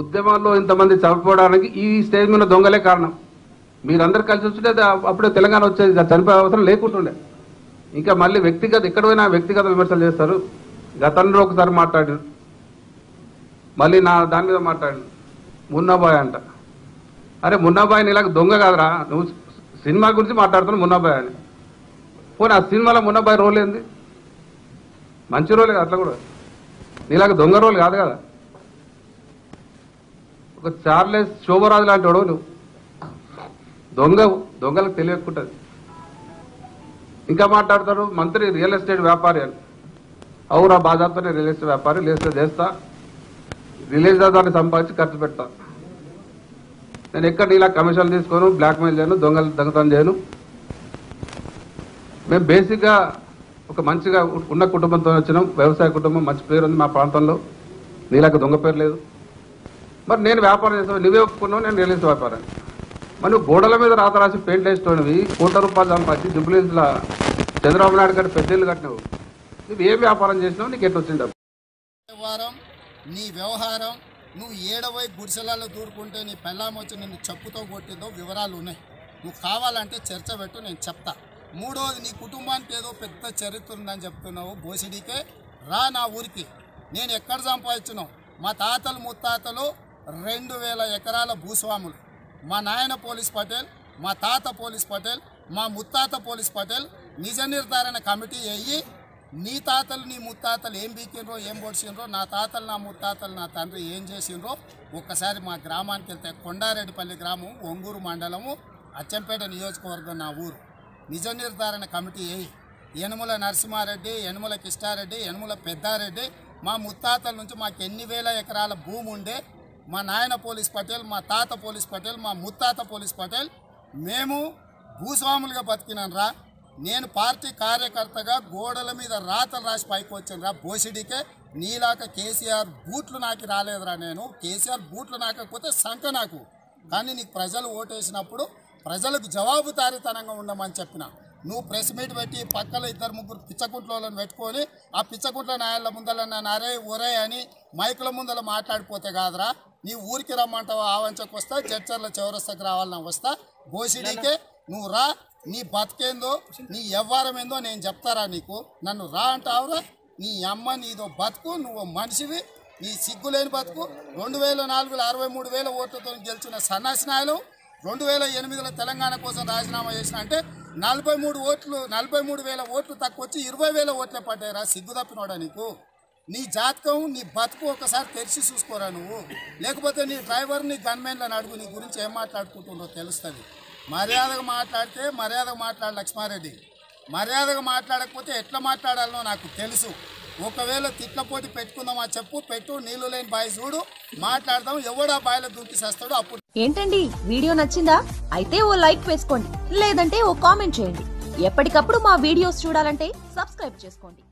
ఉద్యమాల్లో ఇంతమంది చనిపోవడానికి ఈ స్టేజ్ మీద దొంగలే కారణం. మీరందరూ కలిసి వచ్చింటే అప్పుడే తెలంగాణ వచ్చేది చనిపోయే అవసరం లేకుంటుండే. ఇంకా మళ్ళీ వ్యక్తిగత ఎక్కడ పోయినా వ్యక్తిగత విమర్శలు చేస్తారు. గతంలో ఒకసారి మాట్లాడారు మళ్ళీ నా దాని మీద మాట్లాడాను. మున్నాబాయ్ అంట. అరే మున్నాబాయ్ ఇలాగ దొంగ కాదురా. నువ్వు సినిమా గురించి మాట్లాడుతున్నావు మున్నాబాయ్ అని. పోనీ ఆ సినిమాలో మున్నాబాయ్ రోల్ ఏంది? మంచి రోలే కదా అట్లా కూడా. నీలాగ దొంగ రోల్ కాదు కదా. ఒక చార్లెస్ శోభరాజు లాంటి వాడు నువ్వు. దొంగ దొంగలకు తెలియకుంటుంది. ఇంకా మాట్లాడతాడు మంత్రి రియల్ ఎస్టేట్ వ్యాపారి అని. అవురా బాధాతోనే రియల్ ఎస్టేట్ వ్యాపారి లేస్తే చేస్తా. రిలీజ్ దాన్ని సంపాదించి ఖర్చు పెడతా. నేను ఎక్కడ ఇలా కమిషన్లు తీసుకోను బ్లాక్మెయిల్ చేయను దొంగలు దొంగతనం చేయను. మేము బేసిక్గా ఒక మంచిగా ఉన్న కుటుంబంతో వచ్చినాం. వ్యవసాయ కుటుంబం మంచి పేరు ఉంది మా ప్రాంతంలో. నీలాక దొంగ పేరు లేదు. మరి నేను వ్యాపారం చేస్తాను నువ్వే ఒప్పుకున్నావు నేను రిలయన్స్ వ్యాపారం. వ్యాపారాన్ని మరి గోడల మీద రాత రాసి పెయింట్ వేసేటోనివి కోట్ల రూపాయలు సంపాదించి జుబ్లీస్లో చంద్రబాబు నాయుడు గారి పెద్దలు కట్టినావు. నువ్వు ఏం వ్యాపారం చేసినావు నీకు ఎట్లా వచ్చింది వ్యవహారం నీ వ్యవహారం నువ్వు ఏడవై గుడిసెలలో దూరుకుంటే నీ పెళ్ళాం వచ్చి నిన్ను చెప్పుతో కొట్టిందో వివరాలు ఉన్నాయి. నువ్వు కావాలంటే చర్చ పెట్టు నేను చెప్తా. మూడోది నీ కుటుంబానికి ఏదో పెద్ద చరిత్ర ఉందని చెప్తున్నావు బోసిడికే. రా నా ఊరికి. నేను ఎక్కడ సంపాదించినావు? మా తాతలు ముత్తాతలు రెండు వేల ఎకరాల భూస్వాములు. మా నాయన పోలీస్ పటేల్ మా తాత పోలీస్ పటేల్ మా ముత్తాత పోలీస్ పటేల్ నిజ నిర్ధారణ కమిటీ అయ్యి నీ తాతలు నీ ముత్తాతలు ఏం బీకినరో ఏం పొడిచినరో నా తాతలు నా ముత్తాతలు నా తండ్రి ఏం చేసిండ్రో ఒక్కసారి మా గ్రామానికి వెళ్తే కొండారెడ్డిపల్లి గ్రామం ఒంగూరు మండలము అచ్చంపేట నియోజకవర్గం నా ఊరు. నిజ నిర్ధారణ కమిటీ అయ్యి యనుమల నరసింహారెడ్డి యనుమల కిష్టారెడ్డి యనుమల పెద్దారెడ్డి మా ముత్తాతల నుంచి మాకు ఎన్ని వేల ఎకరాల భూమి ఉండే మా నాయన పోలీస్ పటేల్ మా తాత పోలీస్ పటేల్ మా ముత్తాత పోలీస్ పటేల్ మేము భూస్వాములుగా బతికినాను నేను పార్టీ కార్యకర్తగా గోడల మీద రాతలు రాసి పైకి వచ్చానురా. బోసిడికే నీలాక కేసీఆర్ బూట్లు నాకు రాలేదురా నేను. కేసీఆర్ బూట్లు నాకపోతే సంక నాకు. కానీ నీకు ప్రజలు ఓటేసినప్పుడు ప్రజలకు జవాబుదారీతనంగా ఉండమని చెప్పిన. నువ్వు ప్రెస్ మీట్ పెట్టి పక్కన ఇద్దరు ముగ్గురు పిచ్చకుంట్లను పెట్టుకొని ఆ పిచ్చకుంట్ల నాయళ్ళ ముందల నన్ను అరే ఒరే అని మైకుల ముందల మాట్లాడిపోతే కాదురా. నీ ఊరికి రమ్మంటావు? ఆవంచకు వస్తా చర్చర్ల చౌరస్తకు రావాలన్నా వస్తా. గోసిడీకే నువ్వు రా నీ బతికేందో నీ వ్యవహారం ఏందో నేను చెప్తారా నీకు? నన్ను రా అంటావురా. నీ అమ్మ నీదో బతుకు నువ్వు మనిషివి నీ సిగ్గులేని బతుకు. రెండు వేల నాలుగులో అరవై మూడు వేల ఓట్లతో గెలిచిన సన్నాసినాయలు రెండు వేల ఎనిమిదిలో తెలంగాణ కోసం రాజీనామా చేసిన అంటే నలభై మూడు ఓట్లు నలభై మూడు వేల ఓట్లు తక్కువ వచ్చి ఇరవై వేల ఓట్లే పడ్డాయిరా సిగ్గు తప్పినోడా నీకు? నీ జాతకం నీ బతుకు ఒకసారి తెరిచి చూసుకోరా నువ్వు. లేకపోతే నీ డ్రైవర్ నీ గన్మెన్లను అడుగు నీ గురించి ఏం మాట్లాడుకుంటుండో తెలుస్తుంది. మర్యాదగా మాట్లాడితే మర్యాదగా మాట్లాడు లక్ష్మారెడ్డి. మర్యాదగా మాట్లాడకపోతే ఎట్లా మాట్లాడాలనో నాకు తెలుసు. ఒకవేళ తిట్ల పోటీ పెట్టుకుందామా చెప్పు పెట్టు నీళ్ళు లేని బాయ్ చూడు మాట్లాడదాం ఎవడా బాయిలో దూకి చేస్తాడో అప్పుడు. ఏంటండి? వీడియో నచ్చిందా? అయితే ఓ లైక్ వేసుకోండి లేదంటే ఓ కామెంట్ చేయండి. ఎప్పటికప్పుడు మా వీడియోస్ చూడాలంటే సబ్స్క్రైబ్ చేసుకోండి.